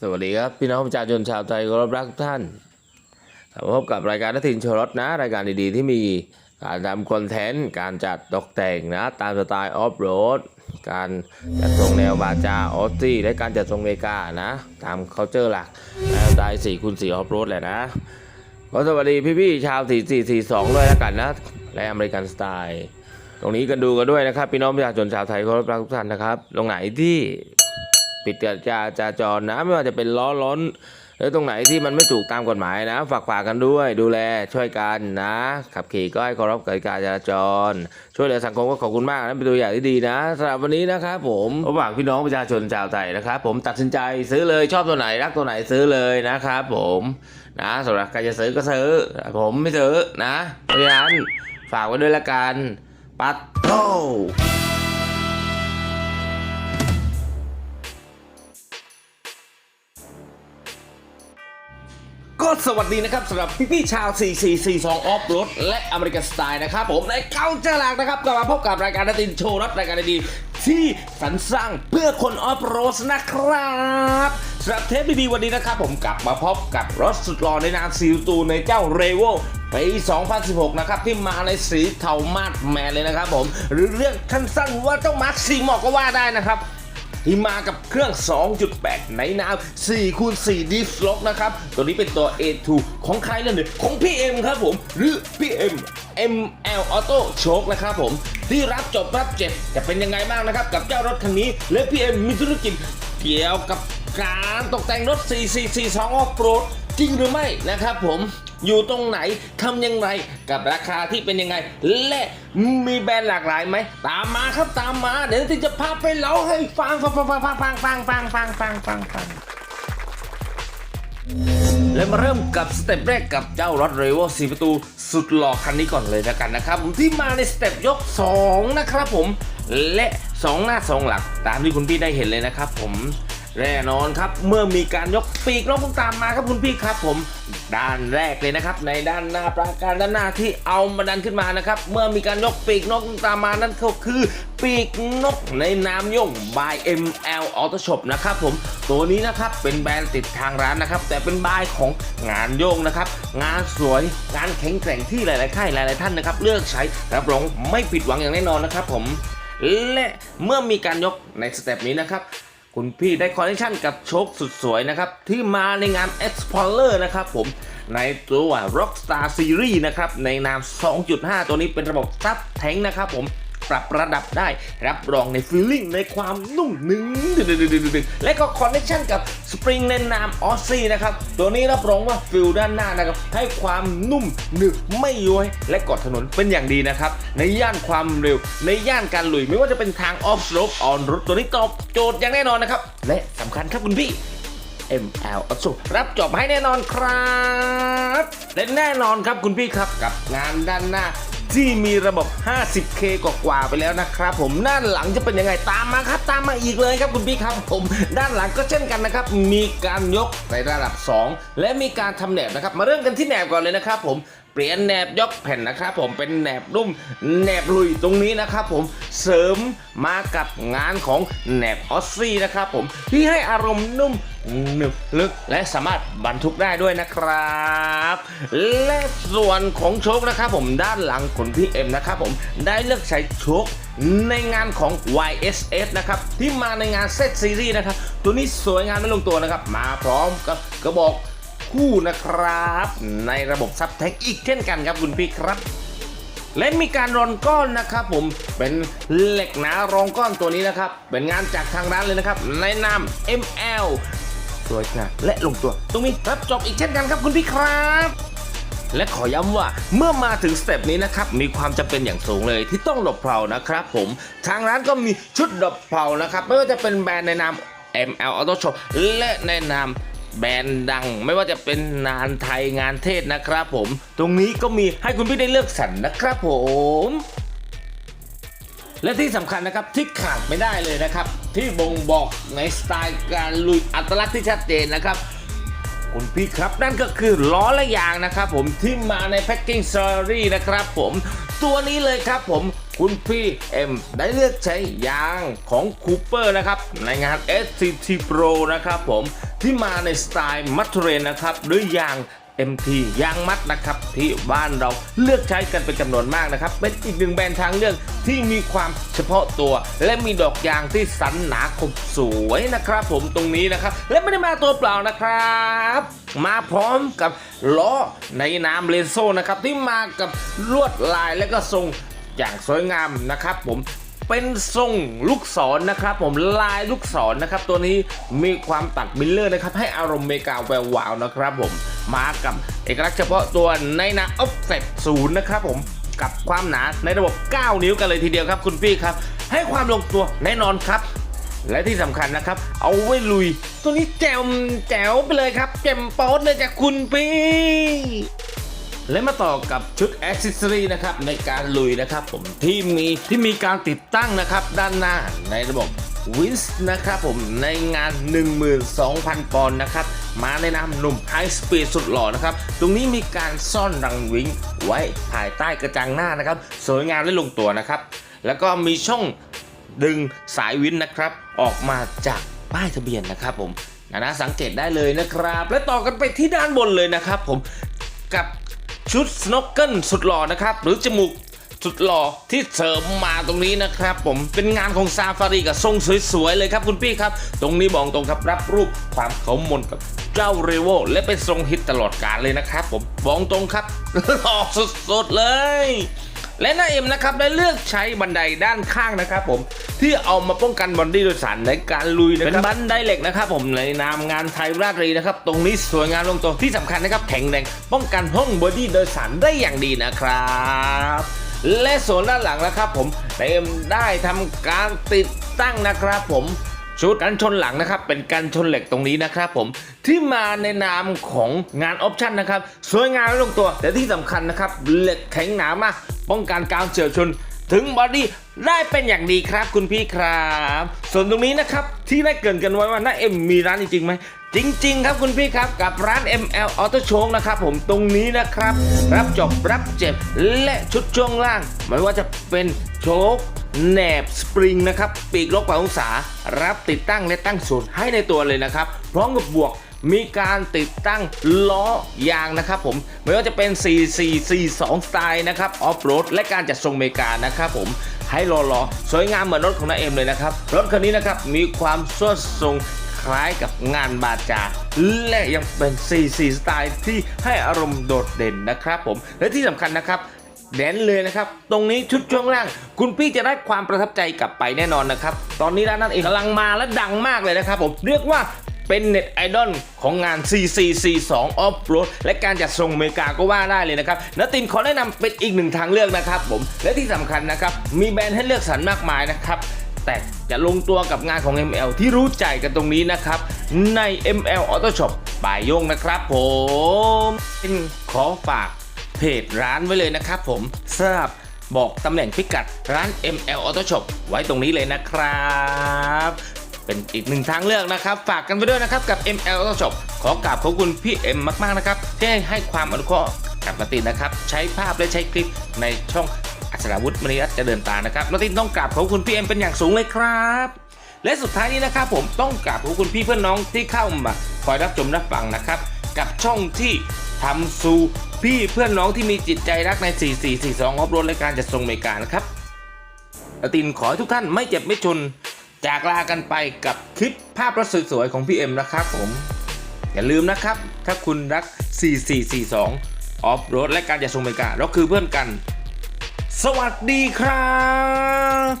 สวัสดีครับ พี่น้องประชาชนชาวไทยเคารพรักทุกท่านพบกับรายการนัทินโชรสนะ รายการดีๆ ที่มีการทำคอนเทนต์การจัดตกแต่งนะ ตามสไตล์ออฟโรดการจัดทรงแนวบาจาออสซี่และการจัดทรงเมกานะ ตามเคาเจอร์หลักแล้วได้4คูณ4ออฟโรดแหละนะขอสวัสดีพี่ๆชาว4442ด้วยแล้วกันนะและอเมริกันสไตล์ตรงนี้กันดูกันด้วยนะครับ พี่น้องประชาชนชาวไทยเคารพรักทุกท่านนะครับตรงไหนที่ ปิดการจราจาจรนะไม่ว่าจะเป็นล้อล้น หรือตรงไหนที่มันไม่ถูกตามกฎหมายนะ ฝากฝากกันด้วย ดูแลช่วยกันนะ ขับขี่ก็ให้เคารพกฎการจราจร ช่วยเหลือสังคมก็ขอบคุณมากนะเป็นตัวอย่างที่ดีนะสำหรับวันนี้นะครับผมระหว่างพี่น้องประชาชนชาวไทยนะครับผมตัดสินใจซื้อเลยชอบตัวไหนรักตัวไหนซื้อเลยนะครับผมนะสำหรับใครจะซื้อก็ซื้อ ผมไม่ซื้อนะเพราะฉะนั้นฝากไว้ด้วยละกันปัดโต สวัสดีนะครับสำหรับพี่ๆชาว 4442 ออฟรถและอเมริกันสไตล์นะครับผมในเก้าเจลากนะครับกลับมาพบกับรายการนัตินโชว์รับรายการดีที่สรรสร้างเพื่อคนออฟโรดนะครับสำหรับเทปดีๆวันนี้นะครับผมกลับมาพบกับรถสุดหล่อในนามซีลตูในเจ้าเรโวปี 2016 นะครับ ที่มาในสีเทามาดแมนเลยนะครับผม หรือเรื่องสั้นๆว่าเจ้ามาร์คซีมอกก็ว่าได้นะครับ ที่มากับเครื่อง 2.8 ในน้ำ4คูณ4ดิฟล็อกนะครับ ตัวนี้เป็นตัว A2 ของใครนั่นเนี่ยของพี่เอ็มครับผม หรือพี่เอ็ม ML Auto Choke นะครับผม ที่รับจบรับเจ็บจะเป็นยังไงบ้างนะครับ กับเจ้ารถคันนี้ และพี่เอ็มมีธุรกิจเกี่ยวกับการตกแต่งรถ 4442 Off Road จริงหรือไม่นะครับผม อยู่ตรงไหนทำยังไงกับราคาที่เป็นยังไง และมีแบรนด์หลากหลายไหม ตามมาครับตามมา เดี๋ยวที่จะพาไปเล่าให้ฟังฟังฟังฟังฟังฟังฟังฟังฟังฟังฟังฟังและมาเริ่มกับสเต็ปแรกกับเจ้ารถเรโวสีประตูสุดหล่อคันนี้ก่อนเลยแล้วกันนะครับผมที่มาในสเต็ปยก 2 นะครับผม และ 2 หน้า 2 หลังตามที่คุณพี่ได้เห็นเลยนะครับผม แน่นอนครับ เมื่อมีการยกปีกนกตามมาครับคุณพี่ครับผม ด้านแรกเลยนะครับ ในด้านหน้าปราการด้านหน้าที่เอามาดันขึ้นมานะครับ เมื่อมีการยกปีกนกตามมานั่นก็คือ ปีกนกในนามย่ง by ML Auto Shop นะครับผมตัวนี้นะครับเป็นแบรนด์ติดทางร้านนะครับ แต่เป็นบายของงานโยงนะครับ งานสวยงานแข็งแกร่งที่หลายๆค่ายหลาย ๆ ท่านนะครับ เลือกใช้รับรองไม่ผิดหวังอย่างแน่นอนนะครับผมและเมื่อมีการยกในสเต็ปนี้นะครับ คุณพี่ได้คอลเลคชันกับโชคสุดสวยนะครับ ที่มาในงาน Explorer นะครับผมในตัว Rockstar Series นะครับ ในนาม 2.5 ตัวนี้เป็นระบบซับแทงนะครับผม ปรับระดับได้ รับรองในฟีลลิ่งในความนุ่มนึ่งและก็คอนเนคชั่นกับสปริงในนามออสซี่นะครับ ตัวนี้รับรองว่าฟิลด้านหน้านะครับให้ความนุ่มหนึบไม่ย้อยและกาะถนนเป็นอย่างดีนะครับ ในย่านความเร็ว ในย่านการลุยไม่ว่าจะเป็นทางออฟโรดออนรถตัวนี้ตอบโจทย์อย่างแน่นอนนะครับ และสำคัญครับคุณพี่ ML Auto รับจบให้แน่นอนครับ และแน่นอนครับคุณพี่ครับกับงานด้านหน้า ที่มีระบบ 50K กว่าๆไปแล้วนะครับ ผมด้านหลังจะเป็นยังไงตามมาครับ ตามมาอีกเลยครับคุณพี่ครับผม ด้านหลังก็เช่นกันนะครับ มีการยกในระดับ 2 และมีการทำแหนบนะครับ มาเริ่มกันที่แหนบก่อนเลยนะครับผม เปลี่ยนแหนบยกแผ่นนะครับผมเป็นแหนบรุ่มแหนบลุยตรงนี้นะครับผมเสริมมากับงานของแหนบออสซี่นะครับผมที่ให้อารมณ์นุ่มหนึบลึกและสามารถบรรทุกได้ด้วยนะครับ และส่วนของโชคนะครับผมด้านหลังคุณพี่เอ็มนะครับผมได้เลือกใช้โชคในงานของ YSS นะครับที่มาในงานเซตซีรีส์นะครับตัวนี้สวยงามไม่ลงตัวนะครับ มาพร้อมกับกระบอก คู่นะครับ ในระบบซับแทงอีกเช่นกันครับคุณพี่ครับ และมีการรอนก้อนนะครับผมเป็นเหล็กหนารองก้อนตัวนี้นะครับ เป็นงานจากทางร้านเลยนะครับในนาม ML สวยงามและลงตัว ตรงนี้รับจบอีกเช่นกันครับคุณพี่ครับและขอย้ำว่าเมื่อมาถึงสเต็ปนี้นะครับมีความจำเป็นอย่างสูงเลยที่ต้องหลบเพลานะครับผมทางร้านก็มีชุดหลบเพลานะครับไม่ว่าจะเป็นแบรนด์ในนาม ML Auto Shop และในนาม แบรนด์ดัง ไม่ว่าจะเป็นงานไทยงานเทศนะครับผม ตรงนี้ก็มีให้คุณพี่ได้เลือกสรรนะครับผมและที่สำคัญนะครับที่ขาดไม่ได้เลยนะครับ ที่บ่งบอกในสไตล์การลุยอัตลักษณ์ที่ชัดเจนนะครับคุณพี่ครับนั่นก็คือล้อและยางนะครับผมที่มาในแพ็กกิ้งซอรี่นะครับผมตัวนี้เลยครับผม คุณพี่เอ็มได้เลือกใช้ยางของคูเปอร์นะครับ ในงาน SCT Pro นะครับผมที่มาในสไตล์มัตเรนนะครับด้วยยาง MT ยางมัดนะครับที่บ้านเราเลือกใช้กันเป็นจำนวนมากนะครับ เป็นอีกหนึ่งแบรนด์ทางเลือกที่มีความเฉพาะตัว และมีดอกยางที่สันหนาคมสวยนะครับ ผมตรงนี้นะครับ และไม่ได้มาตัวเปล่านะครับ มาพร้อมกับล้อในนามเลนโซนะครับที่มากับลวดลายและก็ทรง อย่างสวยงามนะครับผมเป็นทรงลูกศรนะครับ ผมลายลูกศรนะครับ ตัวนี้มีความตัดมิลเลอร์นะครับ ให้อารมณ์เมกาแวววาวนะครับผมมากับเอกลักษณ์เฉพาะตัวในนาออฟเซตศูนย์นะครับผมกับความหนาในระบบ 9 นิ้วกันเลยทีเดียวครับ คุณพี่ครับ ให้ความลงตัวแน่นอนครับ และที่สำคัญนะครับ เอาไว้ลุย ตัวนี้แจมแจ๋วไปเลยครับแจมป๊อดเลยจากคุณพี่ และมาต่อกับชุดอ c เซ s ซอรีนะครับในการลุยนะครับผมที่มีที่มีการติดตั้งนะครับด้านหน้าในระบบวินส์นะครับผมในงาน 12,000 ปอนด์นะครับ มาในนามหนุ่มไฮสปีดสุดหล่อนะครับ ตรงนี้มีการซ่อนรังวิงไว้ภายใต้กระจังหน้านะครับ สวยงามและลงตัวนะครับ แล้วก็มีช่องดึงสายวินนะครับ ออกมาจากป้ายทะเบียนนะครับผมนะนะสังเกตได้เลยนะครับ และต่อกันไปที่ด้านบนเลยนะครับผมกับ ชุดสโนว์เกิลสุดหล่อนะครับ หรือจมูกสุดหล่อที่เสริมมาตรงนี้นะครับ ผมเป็นงานของซาฟารีกับทรงสวยๆเลยครับคุณพี่ครับ ตรงนี้บอกตรงครับรับรูปความเขามนกับเจ้าเรโวและเป็นทรงฮิตตลอดกาลเลยนะครับ ผมบอกตรงครับหล่อสุดๆเลย และน้าเอ็มนะครับได้เลือกใช้บันไดด้านข้างนะครับผมที่เอามาป้องกันบอดี้โดยสารในการลุยนะครับเป็นบันไดเหล็กนะครับผมในนามงานไทยราตรีนะครับตรงนี้สวยงามลงตัวที่สำคัญนะครับแข็งแรงป้องกันห้องบอดี้โดยสารได้อย่างดีนะครับและส่วนด้านหลังนะครับผมนาเอ็มได้ทำการติดตั้งนะครับผมชุดกันชนหลังนะครับ เป็นกันชนเหล็กตรงนี้นะครับผมที่มาในนามของงานออปชั่นนะครับ สวยงามลงตัว แต่ที่สำคัญนะครับ เหล็กแข็งหนามาก ป้องกันการเฉียวชนถึงบอดี้ได้เป็นอย่างดีครับคุณพี่ครับ ส่วนตรงนี้นะครับที่ได้เกินกันไว้ว่าน้าเอ็มมีร้านจริงไหมจริง ๆ ครับคุณพี่ครับกับร้าน ML Auto Show นะครับผมตรงนี้นะครับ รับจบรับเจ็บและชุดช่วงล่าง ไม่ว่าจะเป็นโชคแหนบสปริงนะครับ ปีกลบกว่าองศา รับติดตั้งและตั้งศูนย์ให้ในตัวเลยนะครับ พร้อมกับบวก มีการติดตั้งล้อยางนะครับผมไม่ว่าจะเป็น 4442 สไตล์นะครับออฟโรดและการจัดทรงเมกานะครับผมให้รอรอสวยงามเหมือนรถของนาเอ็มเลยนะครับ รถคันนี้นะครับมีความสวดทรงคล้ายกับงานบาจา และยังเป็น 44 สไตล์ที่ให้อารมณ์โดดเด่นนะครับผม และที่สำคัญนะครับแดนเลยนะครับ ตรงนี้ชุดช่วงล่าง คุณพี่จะได้ความประทับใจกลับไปแน่นอนนะครับ ตอนนี้ร้านนั้นเองกำลังมาและดังมากเลยนะครับผม เรียกว่า เป็นเน็ตไอดอลของงาน4442 Off Road และการจัดส่งอเมริกาก็ว่าได้เลยนะครับนตินขอแนะนำเป็นอีกหนึ่งทางเลือกนะครับผม และที่สำคัญนะครับ มีแบรนด์ให้เลือกสรรมากมายนะครับ แต่จะลงตัวกับงานของ ML ที่รู้ใจกันตรงนี้นะครับ ใน ML Auto Shop ป่ายยงนะครับผมขอฝากเพจร้านไว้เลยนะครับผมสำหรับบอกตำแหน่งพิกัดร้าน ML Auto Shop ไว้ตรงนี้เลยนะครับ เป็นอีกหนึ่งทางเลือกนะครับ ฝากกันไปด้วยนะครับกับ ML Auto Shop ขอกราบขอบคุณพี่เอ็มมากๆนะครับที่ให้ความอนุเคราะห์กับนตินนะครับ ใช้ภาพและใช้คลิปในช่องอัศราวุธมณีรัตน์เจริญตานะครับนตินต้องกราบขอบคุณพี่เอ็มเป็นอย่างสูงเลยครับและสุดท้ายนี้นะครับผมต้องกราบขอบคุณพี่เพื่อนน้องที่เข้ามาคอยรับชมรับฟังนะครับ กับช่องที่ทำสู่พี่เพื่อนน้องที่มีจิตใจรักใน 4442ออฟโรดและการจัดส่งอเมริกานะครับอตินขอให้ทุกท่านไม่เจ็บไม่ชน จากลากันไปกับคลิปภาพรถสวยๆของพี่เอ็มนะครับผม อย่าลืมนะครับ ถ้าคุณรัก 4442 ออฟโรดและการจัดส่งอเมกาเราคือเพื่อนกัน สวัสดีครับ